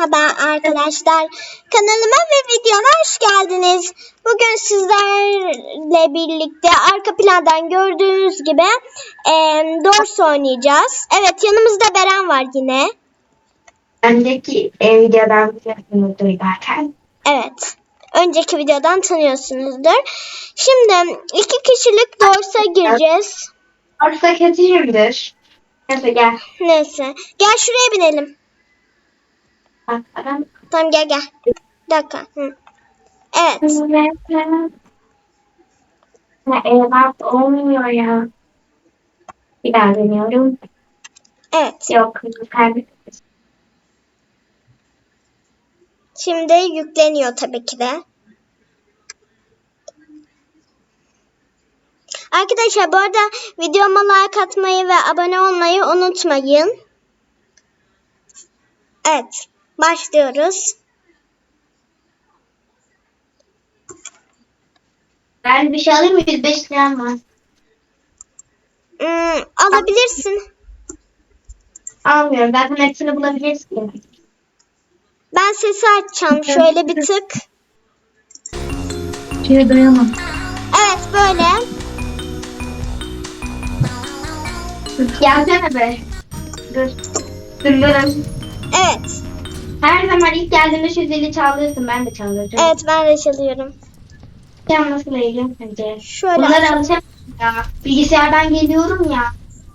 Merhaba arkadaşlar. Kanalıma ve videoma hoş geldiniz. Bugün sizlerle birlikte arka plandan gördüğünüz gibi e, Doors oynayacağız. Evet yanımızda Beren var yine. Önceki e, videodan biliyorsunuzdur zaten. Evet. Önceki videodan tanıyorsunuzdur. Şimdi iki kişilik Doors'a gireceğiz. Orta kötüyümdür. Neyse gel. Neyse. Gel şuraya binelim. Tamam gel gel. Bir dakika. Hı. Evet. Evet olmuyor ya. Bir daha deniyorum. Evet. Yok. Şimdi yükleniyor tabii ki de. Arkadaşlar bu arada videoma like atmayı ve abone olmayı unutmayın. Evet. Başlıyoruz. Ben bir şey alayım mı? 105 liram var. Hmm, alabilirsin. Almıyorum. Zaten hepsini bulabilirsin. Ben sesi açacağım. Şöyle bir tık. Şeye doyamam. Evet böyle. Gelsene be. Dur. Dırlarım. Evet. Her zaman ilk geldiğinde şu zili çalıyorsun. Ben de çalacağım. Evet ben de çalıyorum. Çalmasıyla ilgili bence. Şöyle Bunları açalım. alacağım ya. Bilgisayardan geliyorum ya.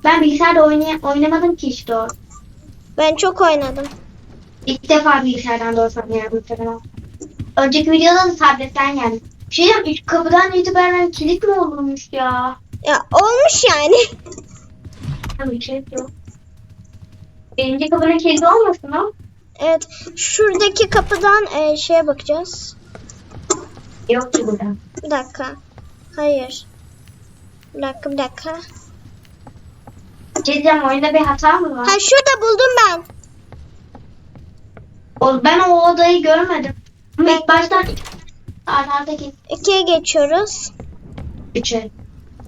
Ben bilgisayarda oynay oynamadım ki işte o. Ben çok oynadım. İlk defa bilgisayardan doğru oynuyorum muhtemelen. Önceki videoda da tabletten geldim. Bir Şey diyeyim, ilk kapıdan itibaren kilit mi olurmuş ya? Ya olmuş yani. Tabii kilit yok. Birinci kapının kilidi olmasın o? Evet. Şuradaki kapıdan e, şeye bakacağız. Yok ki burada. Bir dakika. Hayır. Bir dakika bir dakika. Diyeceğim oyunda bir hata mı var? Ha şurada buldum ben. O, ben o odayı görmedim. Ama Ben- ilk baştan arardaki İkiye geçiyoruz. üçe.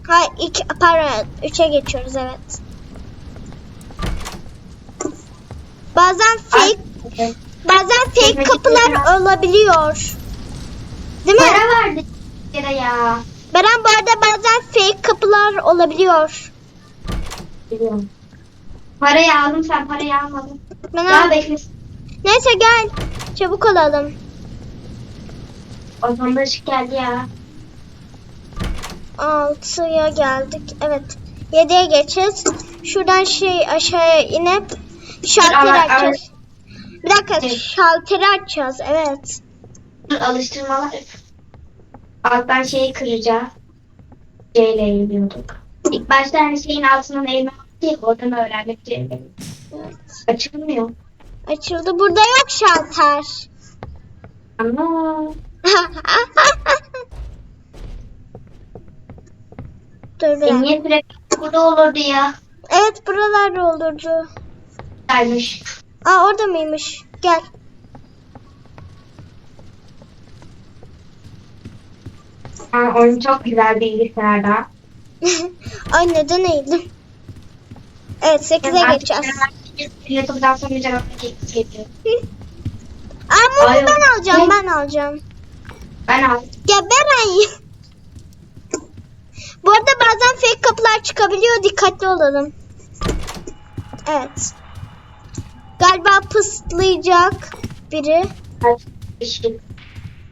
Hayır iki pardon üçe geçiyoruz evet. Bazen fake bazen fake kapılar olabiliyor. Değil mi? Para verdi kere ya. Beren bu arada bazen fake kapılar olabiliyor. Biliyorum. Parayı aldım sen parayı almadın. Ben Daha beklesin. Neyse gel. Çabuk olalım. O zaman da ışık geldi ya. 6'ya geldik. Evet. 7'ye geçeceğiz. Şuradan şey aşağıya inip şalteri Ama- açacağız. Bir dakika Evet. şalteri açacağız. Evet. Alıştırmalar. Alttan şeyi kıracağız. C ile eğiliyorduk. İlk başta hani şeyin altından eğilme değil. Oradan öğrendik C ile. evet. Açılmıyor. Açıldı. Burada yok şalter. Ama Dur dakika. niye sürekli burada olurdu ya? Evet buralarda olurdu. Gelmiş. Aa orada mıymış? Gel. Ha, oyun çok güzel bilgisayarda. Ay neden eğildim? Evet 8'e geçeceğiz. YouTube'dan sonra cevap geliyor. Aa mumu Ay, ben alacağım. Ben alacağım. Ben aldım. Ya Beren. Bu arada bazen fake kapılar çıkabiliyor. Dikkatli olalım. Evet. Galiba pıslayacak biri.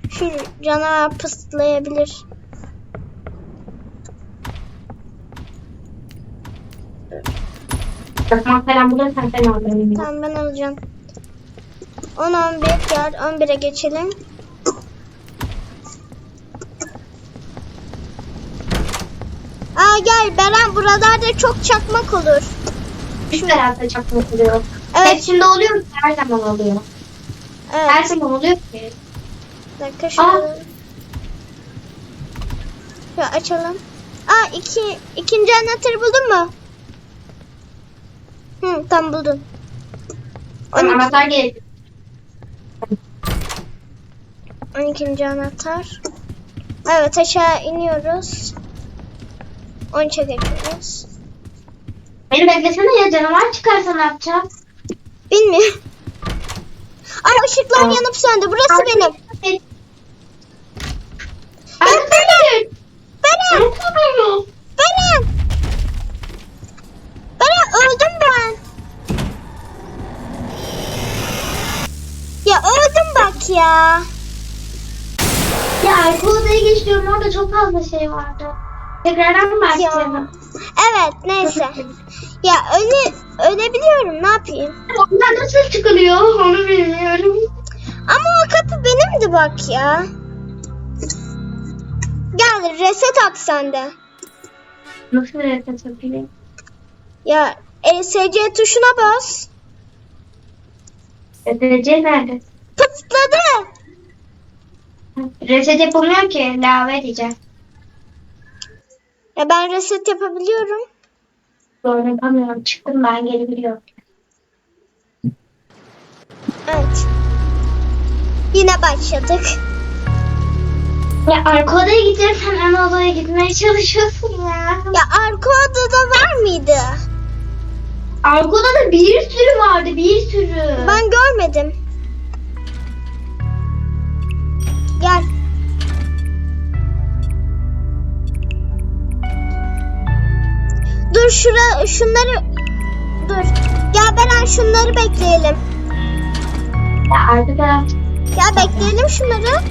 Şu canavar pıslayabilir. Bulursan ben ya. Tamam ben alacağım. 10 11 gel 11'e geçelim. Aa gel Beren buralarda çok çakmak olur. Tarafta çok mutlu oluyor. Evet. Hepsinde oluyor mu? Her zaman oluyor. Her Evet. zaman oluyor ki. Bir dakika. Şöyle açalım. Aa iki, ikinci anahtarı buldun mu? Hı tam buldun. Bana anahtar gerekiyor. 12. anahtar. Evet aşağı iniyoruz. 13'e geçiyoruz. Beni beklesene ya canavar çıkarsa ne yapacağım? Bilmiyorum. Ay ışıklar Tamam. yanıp söndü. Burası benim. Arkadaşlar. Beren! Beren! Beren öldüm ben. Ya öldüm bak ya. Ya arka odaya geçiyorum orada çok fazla şey vardı. Tekrardan mı başlayalım? Evet neyse. Ya öle, ölebiliyorum ne yapayım. Ondan nasıl çıkılıyor onu bilmiyorum. Ama o kapı benimdi bak ya. Gel reset at sen de. Nasıl reset yapayım? Ya ESC tuşuna bas. Reset nerede? Pıtladı. Reset yapılmıyor ki. Lave edeceğim. Ya ben reset yapabiliyorum. Doğru yapamıyorum. Çıktım ben gelebiliyorum. Evet. Yine başladık. Ya arka odaya gideceğiz sen ana odaya gitmeye çalışıyorsun ya. Ya arka odada var mıydı? Arka odada bir sürü vardı bir sürü. Ben görmedim. Gel. Dur şura şunları dur. Gel Beren şunları bekleyelim. Ya taraf. Ya bekleyelim şunları.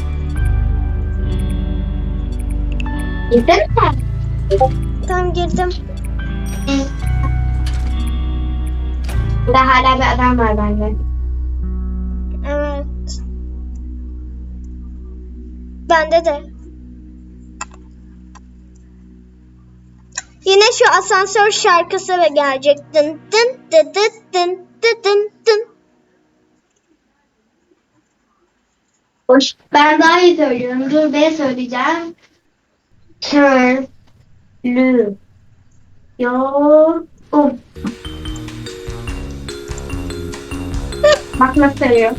Girdin mi? Tamam girdim. Burada hala bir adam var bende. Evet. Bende de. Yine şu asansör şarkısı ve gelecek. Dın dın dın dın dın dın dın dın. Hoş. Ben daha iyi söylüyorum. Dur ben söyleyeceğim. Körlü. Yorum. Bak nasıl söylüyor.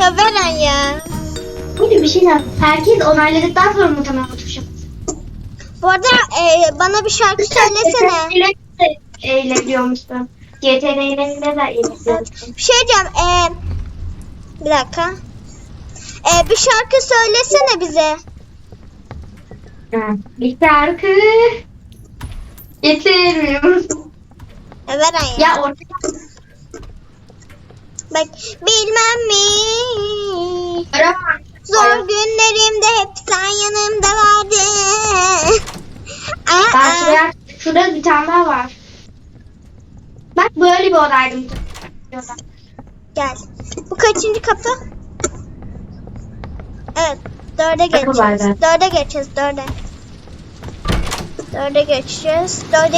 ya Beren ya. Böyle bir şey yap. Herkes onayladıktan sonra muhtemelen oturacak. Bu arada e, bana bir şarkı söylesene. Eğleniyormuşsun. GTR'lerinde de eğleniyormuşsun. Bir şey diyeceğim. E, bir dakika. E, bir şarkı söylesene bize. Bir şarkı getirmiyorum. E, Beren ya. Orada Bak bilmem mi. Arama. Zor günlerimde hep sen yanımda vardın. Aa, Ben şuraya, şurada bir tane daha var. Bak böyle bir odaydım. Gel. Bu kaçıncı kapı? Evet. Dörde geçeceğiz. Dörde geçeceğiz. Dörde. Dörde geçeceğiz. Dörde.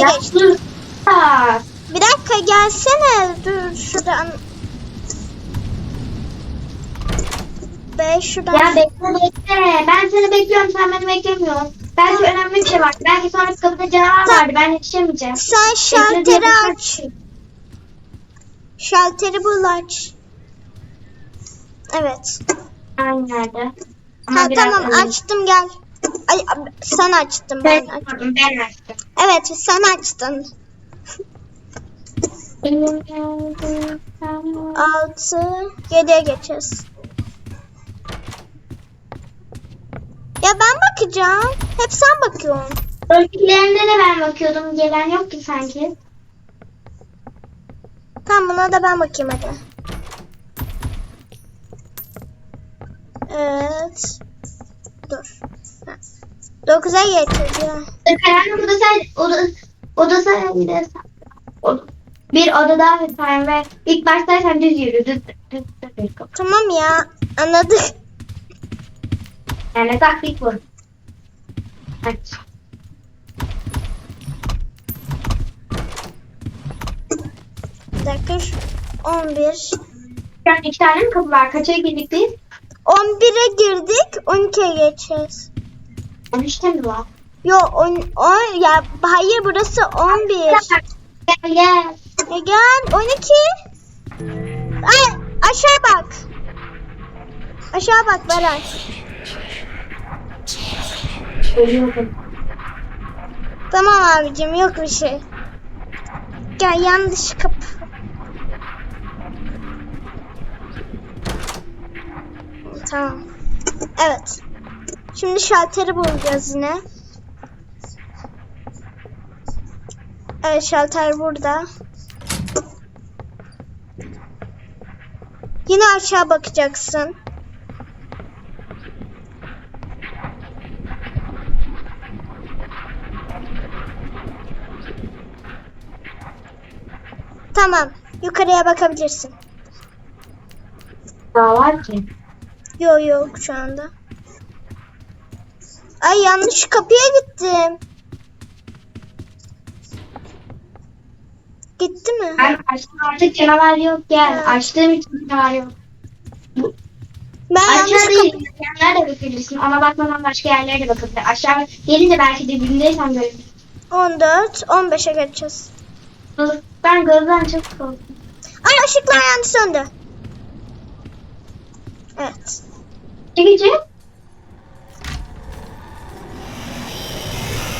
Aa, Bir dakika gelsene. Dur şuradan. Be şuradan. Ya bekle bekle. Ben seni bekliyorum sen beni beklemiyorsun. Belki önemli bir şey var. Belki sonra kapıda canavar Tamam. vardı. Ben yetişemeyeceğim. Sen şalteri aç. Şalteri bul aç. Evet. Aynen nerede? Ama Ha, tamam önemli. açtım gel. Ay, sen açtın ben Ben, aç. ben açtım. Evet sen açtın. Altı. Yediye geçeceğiz. Ya ben bakacağım. Hep sen bakıyorsun. Ötekilerinde de ben bakıyordum. Gelen yok ki sanki. Tamam buna da ben bakayım hadi. Evet. Dur. Ha. Dokuza geçeceğiz ya. Karanlık oda sen oda oda sen bir de bir oda daha lütfen ve ilk başta sen düz yürü düz düz düz düz. Tamam ya. Anladık. Yani taktik bu. Aç. Bir dakika. şu- 11. Şu an iki tane mi kapı var? Kaça girdik biz? 11'e girdik. 12'ye geçeceğiz. 13'te mi var? Yo on, on, ya hayır burası 11. Gel gel. E gel 12. Ay aşağı bak. Aşağı bak Beray. Tamam abicim yok bir şey. Gel yanlış kapı. Tamam. Evet. Şimdi şalteri bulacağız yine. Evet şalter burada. Yine aşağı bakacaksın. Tamam. Yukarıya bakabilirsin. Daha var ki. Yok yok şu anda. Ay yanlış kapıya gittim. Gitti mi? Ben açtım artık canavar yok gel. Evet. Açtığım için canavar yok. Ben yanlış Aşağı kapı... değil. Yerlere bakabilirsin. Ona bakmadan başka yerlere de bakabilirsin. Aşağı gelince belki de dibindeysen görürsün. 14, 15'e geçeceğiz. Dur. Ben gözden çok korktum. Ay ışıklar yandı söndü. Evet. Çekici.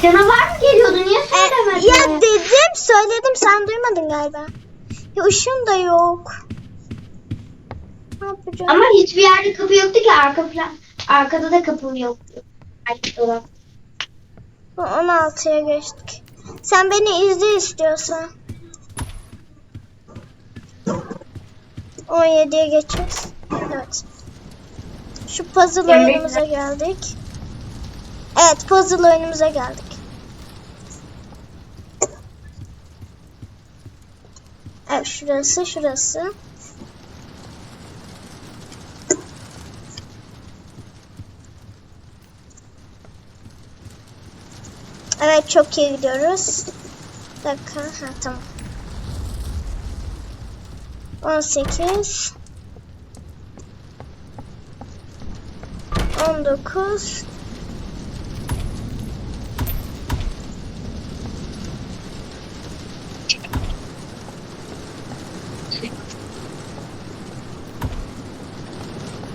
Canavar mı geliyordu? Niye E, söylemedin? ya dedim söyledim sen duymadın galiba. Ya ışığım da yok. Ne yapacağım? Ama hiçbir yerde kapı yoktu ki arka plan. Arkada da kapı yoktu. Arka dolap. 16'ya geçtik. Sen beni izle istiyorsan. 17'ye geçeceğiz. Evet. Şu puzzle oyunumuza geldik. Evet puzzle oyunumuza geldik. Evet şurası şurası. Evet çok iyi gidiyoruz. Bir dakika. Ha tamam. 18 19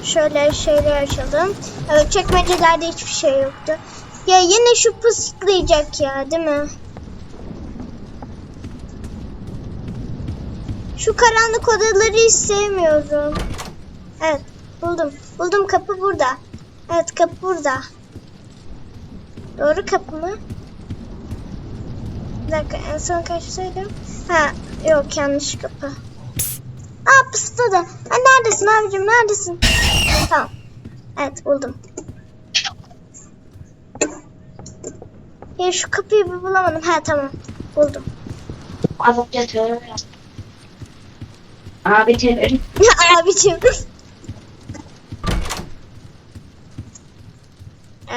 Şöyle şeyler açalım. Evet çekmecelerde hiçbir şey yoktu. Ya yine şu pıslayacak ya değil mi? Şu karanlık odaları hiç sevmiyorum. Evet buldum. Buldum kapı burada. Evet kapı burada. Doğru kapı mı? Bir dakika en son kaçtaydım? Ha yok yanlış kapı. Aa pısladı. Ha, neredesin abicim neredesin? Tamam. Evet buldum. Ya şu kapıyı bir bulamadım. Ha tamam. Buldum. Azap yatıyorum biraz. Abi çevirin. abicim.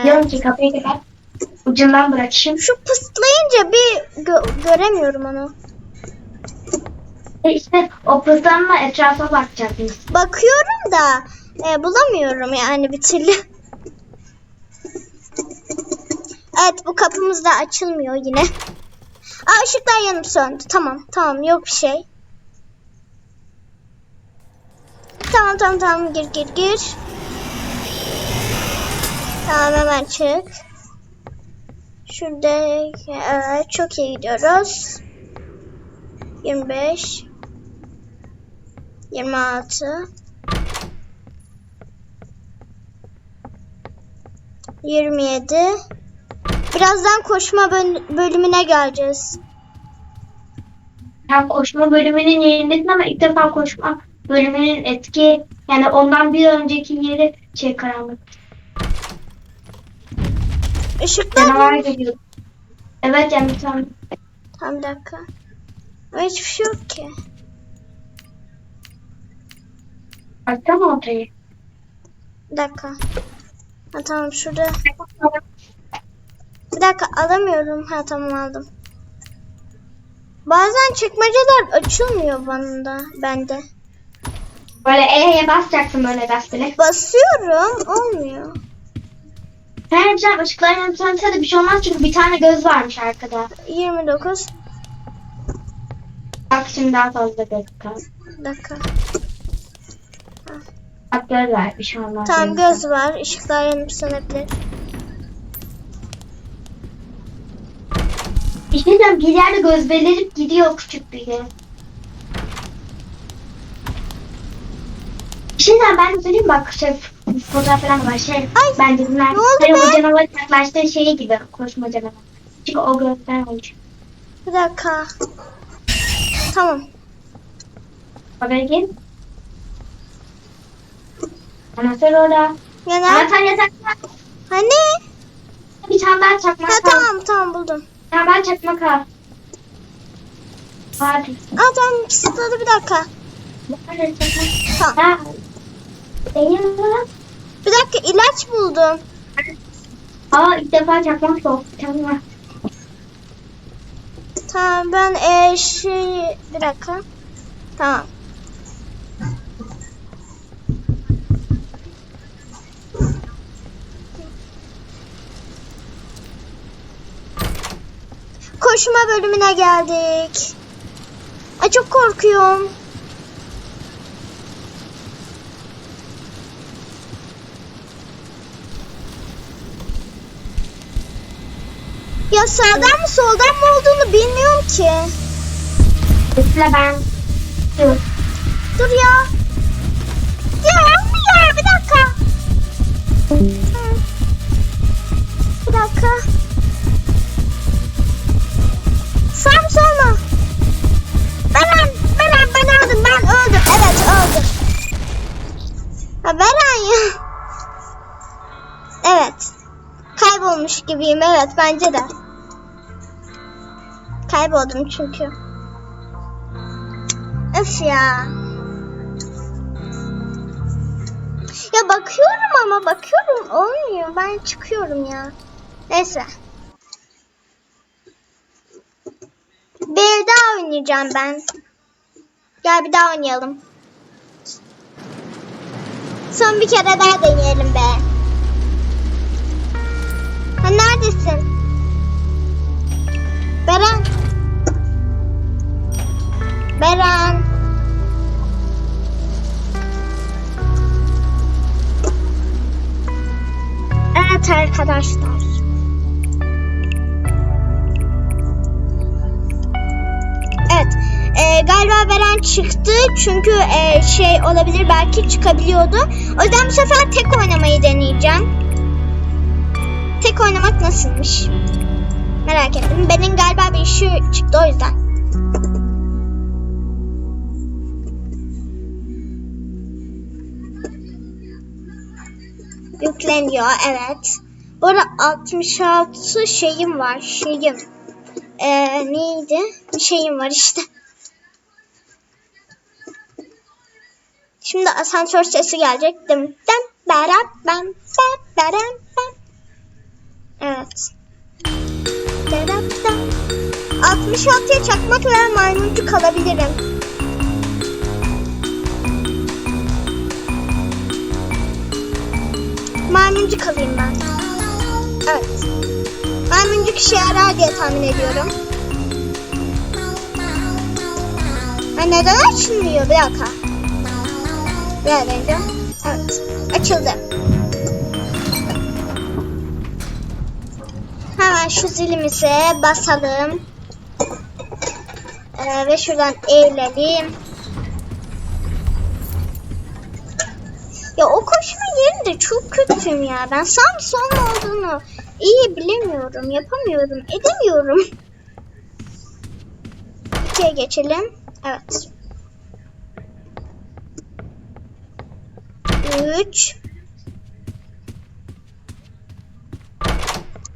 Diyorum ki kapıyı kapat. Ucundan bırakayım. Şu pıslayınca bir gö- göremiyorum onu. E işte o pızlanma etrafa bakacaksınız. Bakıyorum da e, bulamıyorum yani bir türlü. Evet bu kapımız da açılmıyor yine. Aa ışıklar yanıp söndü. Tamam tamam yok bir şey. Tamam tamam tamam gir gir gir. Tamam hemen çık. Şurada evet çok iyi gidiyoruz. 25 26 27 Birazdan koşma böl- bölümüne geleceğiz. Hem koşma bölümünün yerindesin ama ilk defa koşma bölümünün etki yani ondan bir önceki yeri şey karanlık. Işıklar Canavar mı? geliyor. Evet yani. Tam bir dakika. Ama hiçbir şey yok ki. Açsana ortayı. Bir dakika. Ha tamam şurada. Bir dakika alamıyorum. Ha tamam aldım. Bazen çekmeceler açılmıyor bana da bende. Böyle E'ye basacaksın böyle rastgele. Basıyorum olmuyor. Her güzel ışıkların yanıtlarında da bir şey olmaz çünkü bir tane göz varmış arkada. 29 Bak şimdi daha fazla göz bir dakika. Bak göz var bir şey olmaz. Benim göz var. Işıklar yanıp şey diyeceğim bir yerde göz belirip gidiyor küçük bir yer. Diyeceğim ben de söyleyeyim bak şey, fotoğraf falan var. Şey, Ay, bence bunlar ne oldu hani be? o canavarın yaklaştığı şeyi gibi koşma canavar. Çünkü o gökten olacak. Bir dakika. Tamam. Oraya gel. Anahtar orada. Yana. Anahtar yatakta. Hani? Bir tane daha çakmak Ha al. tamam tamam buldum. Bir tane daha çakmak al. Hadi. Aa tamam kısıtladı bir dakika. Tamam. Ha. Değil mi? Bir dakika ilaç buldum. Aa ilk defa çakmak yok. Tamam. Tamam ben e, şey bir dakika. Tamam. Koşma bölümüne geldik. Ay çok korkuyorum. Ya sağdan mı soldan mı olduğunu bilmiyorum ki. Üstüne ben. Dur. Dur ya. Ya ya bir dakika. Bir dakika. Sağ mı sol mu? Beren, Beren ben öldüm ben öldüm. Evet öldüm. Ha Beren ya. Evet. Kaybolmuş gibiyim evet bence de. Kayboldum çünkü. Öf ya. Ya bakıyorum ama bakıyorum olmuyor. Ben çıkıyorum ya. Neyse. Bir daha oynayacağım ben. Gel bir daha oynayalım. Son bir kere daha deneyelim be. Ha neredesin? Beren. Beren. Evet arkadaşlar. Evet. e, galiba Beren çıktı çünkü e, şey olabilir belki çıkabiliyordu. O yüzden bu sefer tek oynamayı deneyeceğim. Tek oynamak nasılmış? Merak ettim. Benim galiba bir işi çıktı o yüzden. Yükleniyor evet. Bu arada 66 şeyim var. Şeyim. Ee, neydi? Bir şeyim var işte. Şimdi asansör sesi gelecek. Dım dım berem bem be berem bem. 66'ya çakmak ve maymuncuk alabilirim. Maymuncuk alayım ben. Evet. Maymuncuk işe yarar diye tahmin ediyorum. Ha neden açılmıyor? Bir dakika. Böyle Evet. Açıldı. Hemen şu zilimize basalım. Ee, ve şuradan eğilelim. Ya o koşma yerinde çok kötüyüm ya. Ben mu olduğunu iyi bilemiyorum. Yapamıyorum. Edemiyorum. İkiye geçelim. Evet. Üç.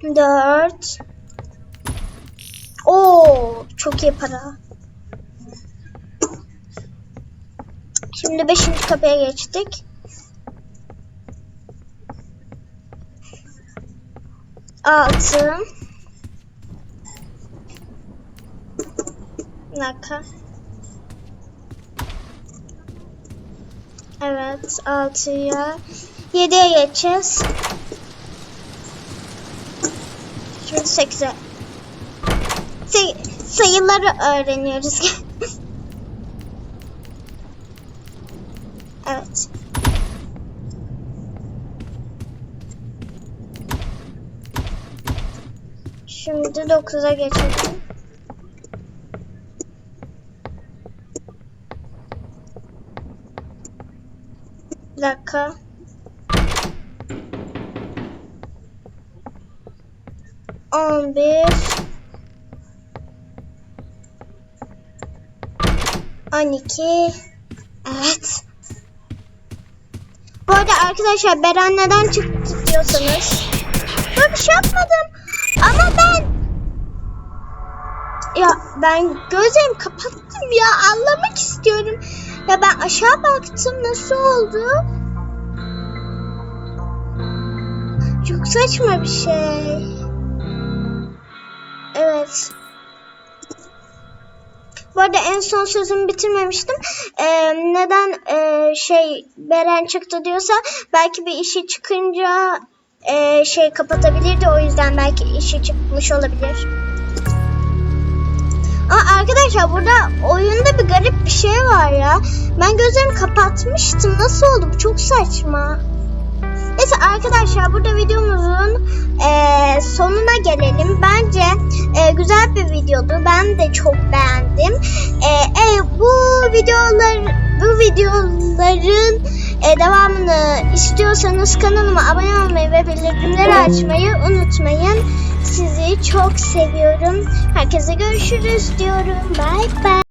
Dört. Oo, çok iyi para. Şimdi beşinci kapıya geçtik. Altı. Dakika. Evet, altıya. Yediye geçeceğiz. Şimdi sekize. Say sayıları öğreniyoruz. Şimdi 9'a geçelim. Bir dakika. On bir. On iki. Evet. Bu arada arkadaşlar Beren neden çıktı diyorsanız. Böyle bir şey yapmadım. Ama ben ya ben gözlerimi kapattım ya anlamak istiyorum. Ya ben aşağı baktım nasıl oldu? Çok saçma bir şey. Evet. Bu arada en son sözümü bitirmemiştim. Ee, neden e, şey Beren çıktı diyorsa belki bir işi çıkınca e, şey kapatabilirdi. O yüzden belki işi çıkmış olabilir. Aa, arkadaşlar burada oyunda bir garip bir şey var ya. Ben gözlerimi kapatmıştım. Nasıl oldu? Bu çok saçma. Neyse arkadaşlar burada videomuzun eee, sonuna gelelim. Bence eee, güzel bir videodu. Ben de çok beğendim. Eee, e, bu videolar bu videoların eee, devamını istiyorsanız kanalıma abone olmayı ve bildirimleri açmayı unutmayın. Sizi çok seviyorum. Herkese görüşürüz diyorum. Bye bye.